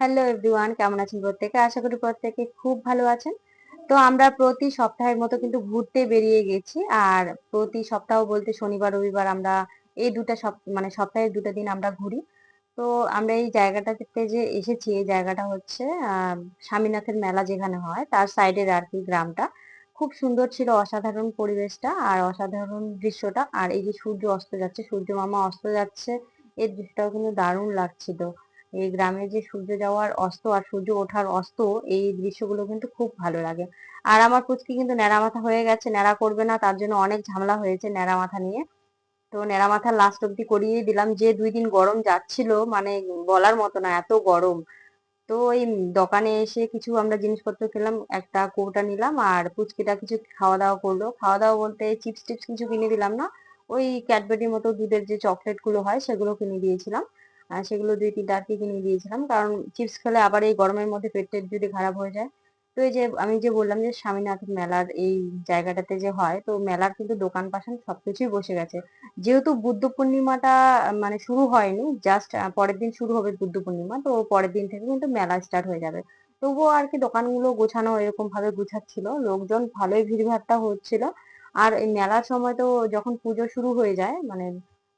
Hello everyone, কেমন আছেন প্রত্যেকে? আশা করি প্রত্যেকে খুব ভালো আছেন। তো আমরা প্রতি সপ্তাহের মতো কিন্তু ঘুরতে বেরিয়ে গেছি। আর প্রতি সপ্তাহ বলতে শনিবার, রবিবার আমরা এই দুটা মানে সপ্তাহের দুটো দিন আমরা ঘুরি। তো আমরা এই জায়গাটাতে যে এসেছি, এই জায়গাটা হচ্ছে স্বামীনাথের মেলা যেখানে হয়, তার সাইডের আর কি গ্রামটা। খুব সুন্দর ছিল অসাধারণ পরিবেশটা আর অসাধারণ দৃশ্যটা। আর এই যে সূর্য অস্ত যাচ্ছে, সূর্য মামা অস্ত যাচ্ছে এর দৃশ্যটাও কিন্তু দারুণ লাগছিল। এই গ্রামে যে সূর্য যাওয়ার অস্ত আর সূর্য ওঠার অস্ত, এই দৃশ্যগুলো কিন্তু খুব ভালো লাগে। আর আমার পুচকি কিন্তু ন্যাড়া মাথা হয়ে গেছে, ন্যাড়া করবে না, তার জন্য অনেক ঝামেলা হয়েছে ন্যাড়া মাথা নিয়ে। তো ন্যাড়া মাথা লাস্ট অব্দি করিয়ে দিলাম, যে দুই দিন গরম যাচ্ছিল মানে বলার মতো না, এত গরম। তো ওই দোকানে এসে কিছু আমরা জিনিসপত্র খেলাম, একটা কৌটা নিলাম আর পুচকিটা কিছু খাওয়া দাওয়া করল। খাওয়া দাওয়া বলতে চিপস টিপস কিছু কিনে দিলাম না, ওই ক্যাডবেরির মতো দুধের যে চকলেটগুলো হয়, সেগুলো কিনে দিয়েছিলাম। সেগুলো দুই তিনটা আর কি কিনে দিয়েছিলাম কারণ চিপস খেলে আবার এই গরমের মধ্যে পেট টেট যদি খারাপ হয়ে যায়, তো এই যে আমি যে বললাম যে স্বামীনাথ মেলার এই জায়গাটাতে যে হয়, তো মেলার কিন্তু দোকান পাশান সবকিছুই বসে গেছে। যেহেতু বুদ্ধ পূর্ণিমাটা মানে শুরু হয়নি জাস্ট পরের দিন শুরু হবে বুদ্ধ পূর্ণিমা, তো পরের দিন থেকে কিন্তু মেলা স্টার্ট হয়ে যাবে। তবুও আর কি দোকানগুলো গোছানো এরকম ভাবে গুছাচ্ছিল, লোকজন ভালোই ভিড়ভাট্টা হচ্ছিল। আর এই মেলার সময় তো যখন পুজো শুরু হয়ে যায় মানে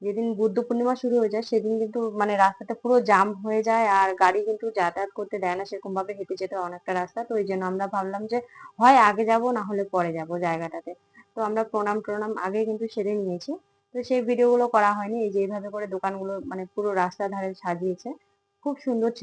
যেদিন বুদ্ধ পূর্ণিমা শুরু হয়ে যায়, সেদিন কিন্তু মানে রাস্তাটা পুরো জাম হয়ে যায় আর গাড়ি কিন্তু যাতায়াত করতে দেয় না। সেরকম ভাবে হেঁটে যেতে অনেকটা রাস্তা। তো ওই জন্য আমরা ভাবলাম যে, হয় আগে যাব, না হলে পরে যাব জায়গাটাতে। তো আমরা প্রণাম প্রণাম আগে কিন্তু সেরে নিয়েছি। তো সেই ভিডিও গুলো করা হয়নি। এই যে এইভাবে করে দোকানগুলো মানে পুরো রাস্তার ধারে সাজিয়েছে। খুব সুন্দর ছিল।